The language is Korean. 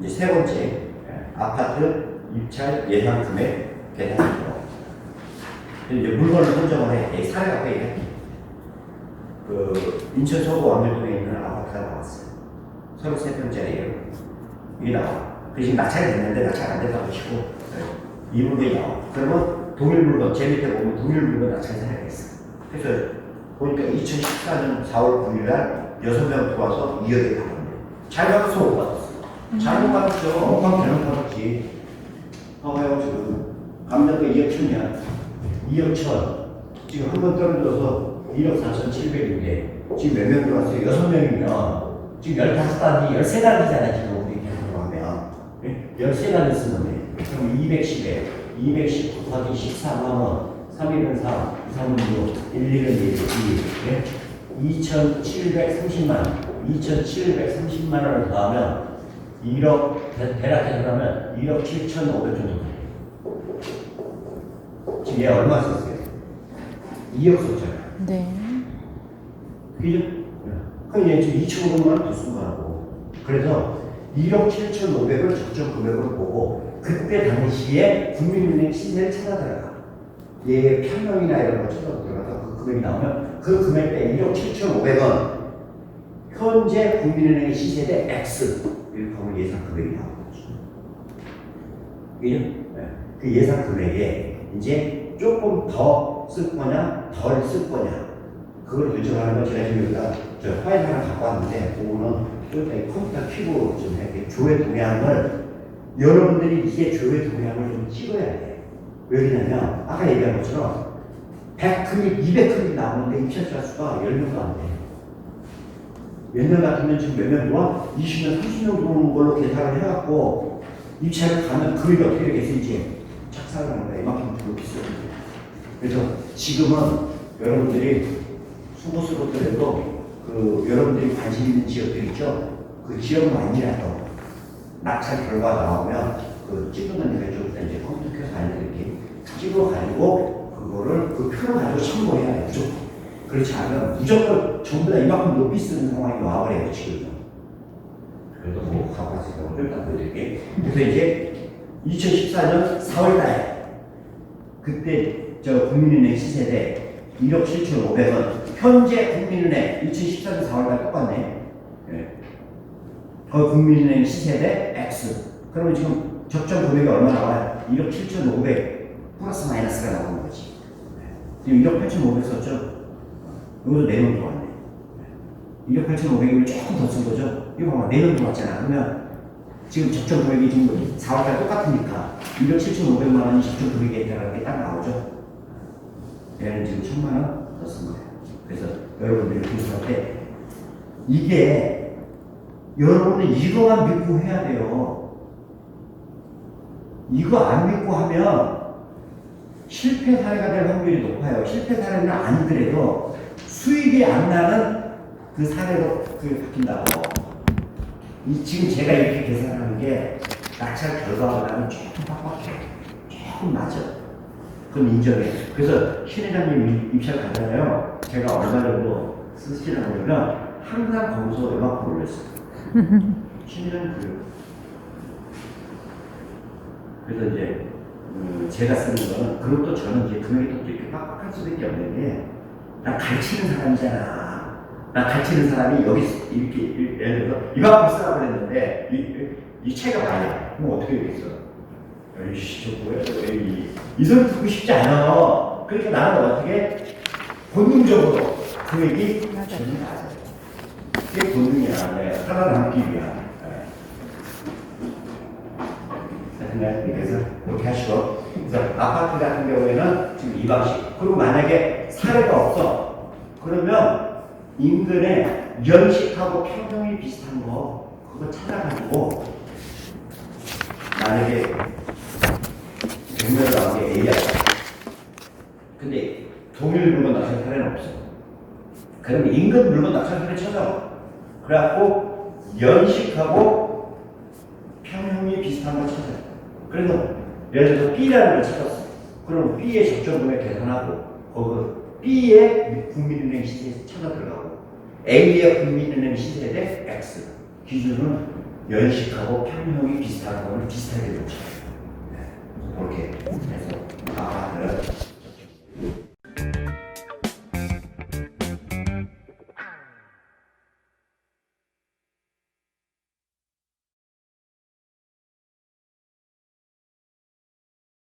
이제 세 번째 예, 아파트 입찰 예상 금액 계산이죠. 이제 물건을 선정을 해. 이 사례 앞에 이렇게 그 인천 서구 왕들동에 있는 아파트가 나왔어요. 33평짜리예요. 이게 나와. 그 지금 낙찰이 됐는데 낙찰 안 됐다고 치고 네. 이 물건이 나와. 그러면 동일 물건 제 밑에 보면 동일 물건 낙찰 사례가 있어. 그래서 보니까 2014년 4월 9일 날 6명 들어와서 2억에 받았는데 잘 받아서 못 받았어. 잘못 받았죠. 엉망 잘못 받았지. 봐봐요 지금 감정가 2억 천이야. 2억 천. 지금 한 번 떨어져서 1억 4천 7백인데 지금 몇 명 들어왔어요? 6명이면 지금 15단위, 13단위잖아 지금 우리 계산으로 하면 예? 13단위 쓰면 돼. 그럼 210에 210 곱하기 14만원 3일은 4, 3은 6, 1, 2는 1, 2 예? 2,730만 2,730만 원을 더하면 1억 대- 대략해서 그러면 1억 7,500 정도 돼요. 지금 얘 얼마 썼어요? 2억 썼잖아요. 네. 그죠? 그럼 얘 지금 2,500만 원더쓴 거라고. 그래서 1억 7,500을 적정 금액으로 보고 그때 당시에 국민은행 시세를 찾아 들어가. 얘 평형이나 이런 거 찾아 들어가서 그 금액이 나오면 그 금액대 1억 7,500원 현재 국민은행 시세 대 X 이렇게 하면 예상 금액이 나오는 거죠. 그죠? 네. 그 예상 금액에 이제 조금 더 쓸 거냐, 덜 쓸 거냐, 그걸 결정하는 건 제가 지금 여기다 저 파일 하나 갖고 왔는데, 그거는 좀 컴퓨터 키고 좀 이렇게 조회 동향을, 여러분들이 이게 조회 동향을 좀 찍어야 돼. 왜냐면, 아까 얘기한 것처럼, 100클릭, 200클릭 나오는데 입찰자 수가 10명도 안 돼. 몇년 같으면 지금 몇명 들어와? 20명, 30명 들어오는 걸로 계산을 해갖고, 입찰을 가면 금액이 어떻게 되겠어, 이제? 착상을 하는 거야. 이만큼 들어 비싸. 그래서 지금은 여러분들이 수고스럽더라도 그 여러분들이 관심 있는 지역들 있죠? 그 지역만이라도 낙찰 결과 나오면 그 찍어놓는 데가 좀 이제 컴퓨터 켜서 알려드릴게. 찍어 가지고 그거를 그 표를 가지고 참고해야 돼, 무조건. 그렇지 않으면 무조건 전부 다 이만큼 높이 쓰는 상황이 와버려요, 지금. 그래도 뭐 갖고 왔으니까 좀 이따 보여드릴게. 그래서 이제 2014년 4월 달에 그때 저 국민은행 시세대 1억 7,500원 현재 국민은행 2014년 4월달 똑같네 예. 그 국민은행 시세대 X 그러면 지금 적정 금액이 얼마 나와요? 1억 7,500 플러스 마이너스가 나오는 거지 예. 지금 1억 8,500 썼죠? 이것도 내년 들어왔네 1억 8,500이면 조금 더 쓴 거죠? 이거 봐봐 내년 들어왔잖아 그러면 지금 적정 금액이 지금 4월달 똑같으니까 1억 7,500만 원이 적정 해당하는 게 딱 나오죠? 얘는 지금 천만 원더쓴 거예요. 그래서 여러분들이 공부할 때 이게 여러분은 이거만 믿고 해야 돼요. 이거 안 믿고 하면 실패 사례가 될 확률이 높아요. 실패 사례는 아니더라도 수익이 안 나는 그 사례로 그 바뀐다고. 이 지금 제가 이렇게 계산하는 게 낙찰 결과보다는 조금 빡빡해. 조금 낮아. 그건 인정해. 그래서 신 회장님 입찰 가잖아요. 제가 얼마 정도 쓰시라고 그러면 항상 거기서 이만큼 올렸어요. 신 회장님 그래요. 그래서 이제 음, 제가 쓰는 거는 그리고 또 저는 이제 금액이 또 이렇게 빡빡할 수밖에 없는 게 나 가르치는 사람이잖아. 나 가르치는 사람이 여기 이렇게 예를 들어서 이만큼 쓰라고 그랬는데 이, 이 많이 나. 그럼 어떻게 되겠어? 에이씨 저 뭐야 저 에이 이 소리 듣고 싶지 않아. 그러니까 나는 어떻게 본능적으로 그 얘기. 저는 알아요. 그게 본능이야. 네. 살아남기 위한. 네. 그래서 그렇게 하시고 그래서 아파트 같은 경우에는 지금 이 방식 그리고 만약에 사례가 없어 그러면 인근에 연식하고 평형이 비슷한 거 그거 찾아가지고 만약에 100명 나온 게 A야. 근데 동일 물건 낙찰 사례는 없어. 그럼 인근 물건 낙찰 사례 찾아 그래갖고 연식하고 평형이 비슷한 거 찾아요 그래서 예를 들어서 B라는 걸 찾았어. 그럼 B의 적정 금액 계산하고 거기 B의 국민은행 시세 찾아 들어가고 A의 국민은행 시세 대 X 기준은 연식하고 평형이 비슷한 거를 비슷하게 놓죠. 네. 그렇게 해서 아파트를